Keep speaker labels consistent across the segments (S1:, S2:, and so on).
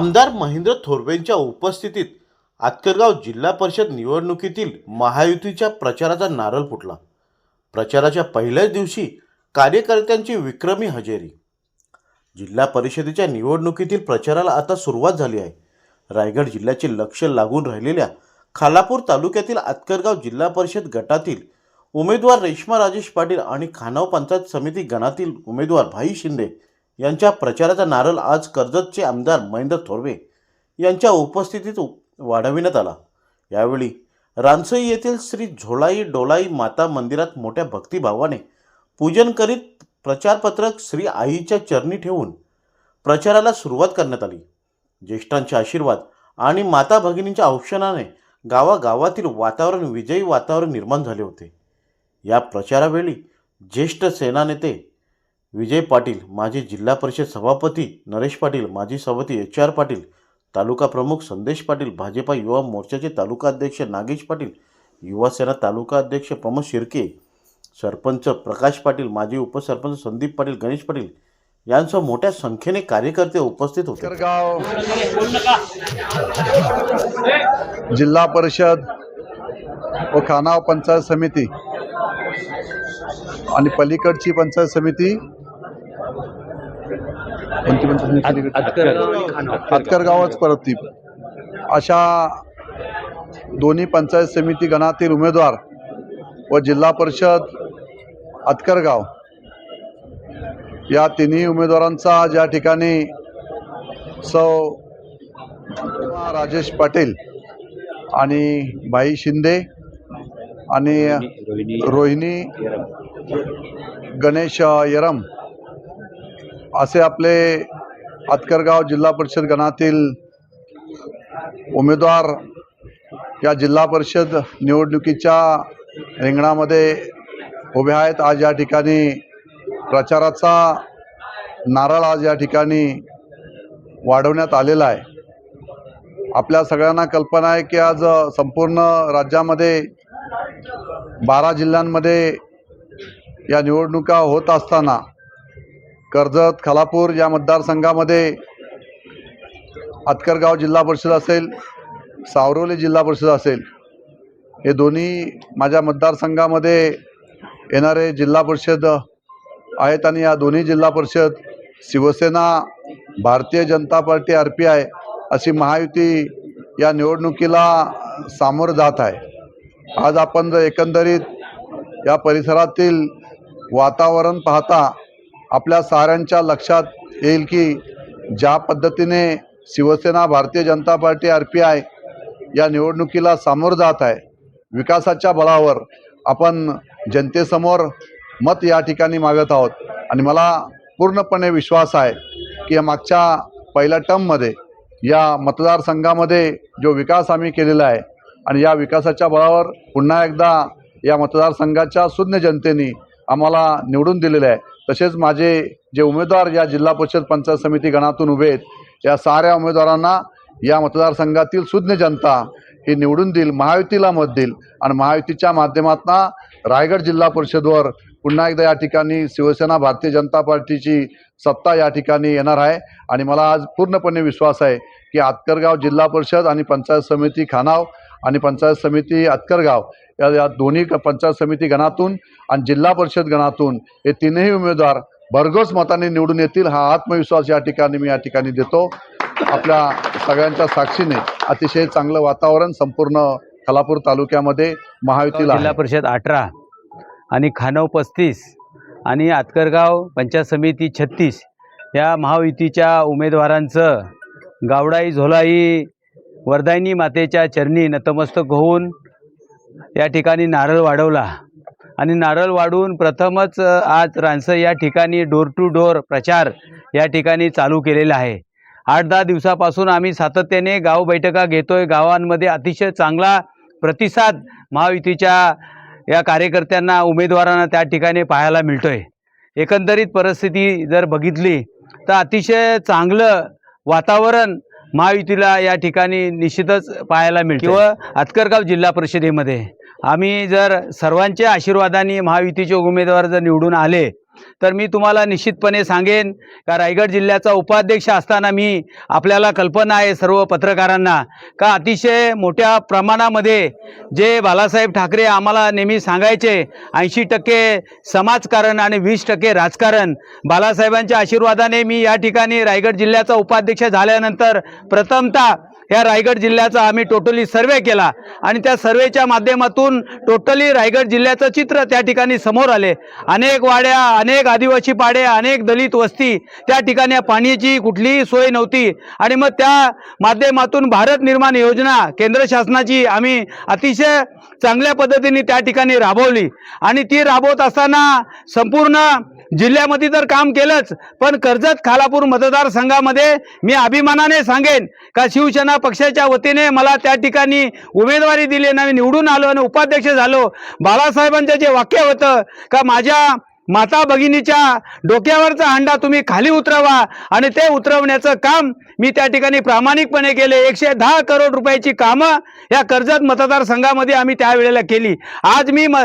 S1: आमदार महेंद्र थोरवेंच्या उपस्थितीत आतकरगाव जिल्हा परिषद निवडणुकीतील महायुतीच्या प्रचाराचा नारळ फुटला. प्रचाराच्या पहिल्याच दिवशी कार्यकर्त्यांची विक्रमी हजेरी. जिल्हा परिषदेच्या निवडणुकीतील प्रचाराला आता सुरुवात झाली आहे. रायगड जिल्ह्याचे लक्ष लागून राहिलेल्या खालापूर तालुक्यातील आतकरगाव जिल्हा परिषद गटातील उमेदवार रेश्मा राजेश पाटील आणि खानाव पंचायत समिती गणातील उमेदवार भाई शिंदे यांच्या प्रचाराचा नारळ आज कर्जतचे आमदार महेंद्र थोरवे यांच्या उपस्थितीत वाढविण्यात आला. यावेळी रानसई येथील श्री झोलाई डोलाई माता मंदिरात मोठ्या भक्तिभावाने पूजन करीत प्रचारपत्रक श्री आईच्या चरणी ठेवून प्रचाराला सुरुवात करण्यात आली. ज्येष्ठांचे आशीर्वाद आणि माता भगिनींच्या औक्षणाने गावागावातील वातावरण विजयी वातावरण निर्माण झाले होते. या प्रचारावेळी ज्येष्ठ सेनानेते विजय पाटील माजी जिल्हा परिषद सभापती नरेश पाटील माजी सभापती एच आर पाटील तालुका प्रमुख संदेश पाटील भाजपा युवा मोर्चाचे तालुका अध्यक्ष नागेश पाटील युवा सेना तालुका अध्यक्ष प्रमोद शिर्के सरपंच प्रकाश पाटील माजी उपसरपंच संदीप पाटील गणेश पाटील यांसह मोठ्या संख्येने कार्यकर्ते उपस्थित होते.
S2: जिल्हा परिषद व खानाव पंचायत समिती आणि पलीकडची पंचायत समिती कोणती पंचायत समिती पलीकडची? हातकरगावच परत ती. अशा दोन्ही पंचायत समिती गणातील उमेदवार व जिल्हा परिषद हातकरगाव या तिन्ही उमेदवारांचा ज्या ठिकाणी सौ राजेश पाटील आणि भाई शिंदे आणि रोहिणी गणेश यरम असे आपले आतकरगाव जिल्हा परिषद गणातील उमेदवार या जिल्हा परिषद निवडणुकीच्या रिंगणामध्ये उभे आहेत. आज या ठिकाणी प्रचाराचा नारळ आज या ठिकाणी वाढवण्यात आलेला आहे. आपल्या सगळ्यांना कल्पना आहे की आज संपूर्ण राज्यामध्ये बारा जिल्ह्यांमध्ये या निवडणुका होत असताना कर्जत खालापूर या मतदारसंघामध्ये आतकरगाव जिल्हा परिषद असेल सावरोली जिल्हा परिषद असेल हे दोन्ही माझ्या मतदारसंघामध्ये येणारे जिल्हा परिषद आहेत आणि या दोन्ही जिल्हा परिषद Shiv Sena Bharatiya Janata Party R P I अशी महायुती या निवडणुकीला सामोरं जात आहे. आज आपण जर एकंदरीत या परिसरातील वातावरण पाहता आपल्या साऱ्यांच्या लक्षात येईल की ज्या पद्धतीने Shiv Sena Bharatiya Janata Party R P I या निवडणुकीला सामोरं जात आहे विकासाच्या बळावर आपण जनतेसमोर मत या ठिकाणी मागत आहोत. आणि मला पूर्णपणे विश्वास आहे की या मागच्या पहिल्या टर्ममध्ये या मतदारसंघामध्ये जो विकास आम्ही केलेला आहे आणि या विकासाच्या बळावर पुन्हा एकदा या मतदारसंघाच्या शून्य जनतेने आम्हाला निवडून दिलेलं आहे. तसेच माझे जे उमेदवार या जिल्हा परिषद पंचायत समिती गणातून उभे आहेत या साऱ्या उमेदवारांना या मतदारसंघातील सुज्ञ जनता ही निवडून देईल महायुतीला मत देईल आणि महायुतीच्या माध्यमातून रायगड जिल्हा परिषदवर पुन्हा एकदा या ठिकाणी शिवसेना भारतीय जनता पार्टीची सत्ता या ठिकाणी येणार आहे. आणि मला आज पूर्णपणे विश्वास आहे की आतकरगाव जिल्हा परिषद आणि पंचायत समिती खानाव आणि पंचायत समिती आतकरगाव या या दोन्ही क- पंचायत समिती गणातून आणि जिल्हा परिषद गणातून हे तीनही उमेदवार भरघोस मताने निवडून येतील हा आत्मविश्वास या ठिकाणी मी या ठिकाणी देतो. आपल्या सगळ्यांच्या साक्षीने अतिशय चांगलं वातावरण संपूर्ण खालापूर तालुक्यामध्ये महायुतीला
S3: जिल्हा परिषद अठरा आणि खानव पस्तीस आणि आतकरगाव पंचायत समिती छत्तीस या महायुतीच्या उमेदवारांचं गावडाई झोलाई वरदायनी मातेच्या चरणी नतमस्तक होऊन या ठिकाणी नारळ वाढवला. आणि नारळ वाढून प्रथमच आज रानसं या ठिकाणी डोर टू डोर प्रचार या ठिकाणी चालू केलेला आहे. आठ दहा दिवसापासून आम्ही सातत्याने गाव बैठका घेतोय. गावांमध्ये अतिशय चांगला प्रतिसाद महायुतीच्या या कार्यकर्त्यांना उमेदवारांना त्या ठिकाणी पाहायला मिळतोय. एकंदरीत परिस्थिती जर बघितली तर अतिशय चांगलं वातावरण महायुतीला या ठिकाणी निश्चितच पाहायला मिळतं व आतकरगाव जिल्हा परिषदेमध्ये. आम्ही जर सर्वांच्या आशीर्वादाने महायुतीचे उमेदवार जर निवडून आले तर मी तुम्हाला निश्चितपणे सांगेन का रायगड जिल्ह्याचा उपाध्यक्ष असताना मी आपल्याला कल्पना आहे सर्व पत्रकारांना का अतिशय मोठ्या प्रमाणामध्ये जे बालासाहेब ठाकरे आम्हाला नेहमी सांगायचे ऐंशी टक्के समाजकारण आणि वीस टक्के राजकारण. बालासाहेबांच्या आशीर्वादाने मी या ठिकाणी रायगड जिल्ह्याचा उपाध्यक्ष झाल्यानंतर प्रथमतः या रायगड जिल्ह्याचा आम्ही टोटली सर्वे केला. आणि त्या सर्वेच्या माध्यमातून टोटली रायगड जिल्ह्याचं चित्र त्या ठिकाणी समोर आले. अनेक वाड्या अनेक आदिवासी पाडे अनेक दलित वस्ती त्या ठिकाणी पाण्याची कुठलीही सोय नव्हती. आणि मग त्या माध्यमातून भारत निर्माण योजना केंद्र शासनाची आम्ही अतिशय चांगल्या पद्धतीने त्या ठिकाणी राबवली. आणि ती राबवत असताना संपूर्ण जिल्ह्यामध्ये तर काम केलंच पण कर्जत खालापूर मतदारसंघामध्ये मी अभिमानाने सांगेन का शिवसेना पक्षाच्या वतीने मला त्या ठिकाणी उमेदवारी दिली आणि निवडून आलो आणि उपाध्यक्ष झालो. बाळासाहेबांचं जे वाक्य होतं का माझ्या माता भगिनीच्या डोक्यावरचा हंडा तुम्ही खाली उतरवा आणि ते उतरवण्याचं काम मी त्या ठिकाणी प्रामाणिकपणे केले. एकशे दहा करोड रुपयाची कामं या कर्जत मतदारसंघामध्ये आम्ही त्यावेळेला केली. आज मी म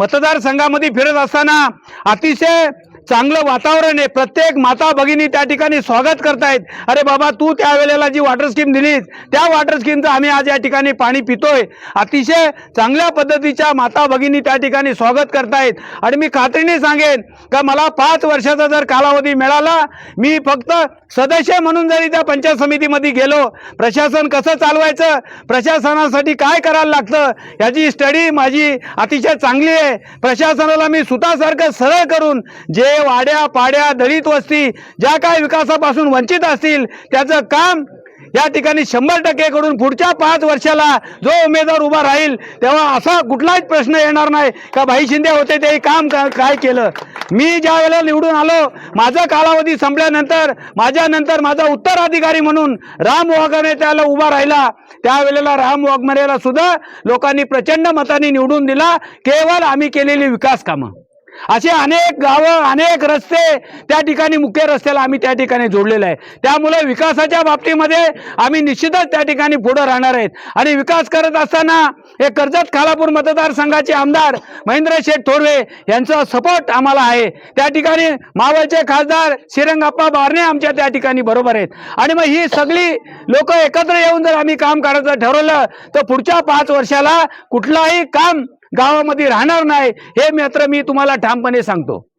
S3: मतदारसंघामध्ये फिरत असताना अतिशय चांगलं वातावरण आहे. प्रत्येक माता भगिनी त्या ठिकाणी स्वागत करतायत. अरे बाबा तू त्यावेळेला जी वॉटर स्कीम दिलीस त्या वॉटर स्कीमचं आम्ही आज या ठिकाणी पाणी पितोय. अतिशय चांगल्या पद्धतीच्या माता भगिनी त्या ठिकाणी स्वागत करतायत. आणि मी खात्रीने सांगेन का मला पाच वर्षाचा जर कालावधी मिळाला मी फक्त सदस्य म्हणून जरी त्या पंचायत समितीमध्ये गेलो प्रशासन कसं चालवायचं प्रशासनासाठी काय करायला लागतं याची स्टडी माझी अतिशय चांगली आहे. प्रशासनाला मी सुतासारखं सरळ करून जे वाड्या पाड्या दलित वस्ती ज्या काय विकासापासून वंचित असतील त्याचं काम या ठिकाणी शंभर टक्के करून पुढच्या पाच वर्षाला जो उमेदवार उभा राहील तेव्हा असा कुठलाच प्रश्न येणार नाही का भाई शिंदे होते ते काम काय केलं? मी ज्या वेळेला निवडून आलो माझा कालावधी संपल्यानंतर माझ्यानंतर माझा उत्तराधिकारी म्हणून राम वाघमारे त्याला उभा राहिला. त्यावेळेला राम वाघमारेला सुद्धा लोकांनी प्रचंड मताने निवडून दिला. केवळ आम्ही केलेली विकास कामं. असे अनेक गावं अनेक रस्ते त्या ठिकाणी मुख्य रस्त्याला आम्ही त्या ठिकाणी जोडलेलं आहे. त्यामुळे विकासाच्या बाबतीमध्ये आम्ही निश्चितच त्या ठिकाणी पुढं राहणार आहेत. आणि विकास करत असताना हे कर्जत खालापूर मतदारसंघाचे आमदार महेंद्र शेठ थोरवे यांचा सपोर्ट आम्हाला आहे. त्या ठिकाणी मावळचे खासदार श्रीरंगाप्पा बारणे आमच्या त्या ठिकाणी बरोबर आहेत. आणि मग ही सगळी लोक एकत्र येऊन जर आम्ही काम करायचं ठरवलं तर पुढच्या पाच वर्षाला कुठलाही काम गावामध्ये राहणार नाही हे मात्र मी तुम्हाला ठामपणे सांगतो.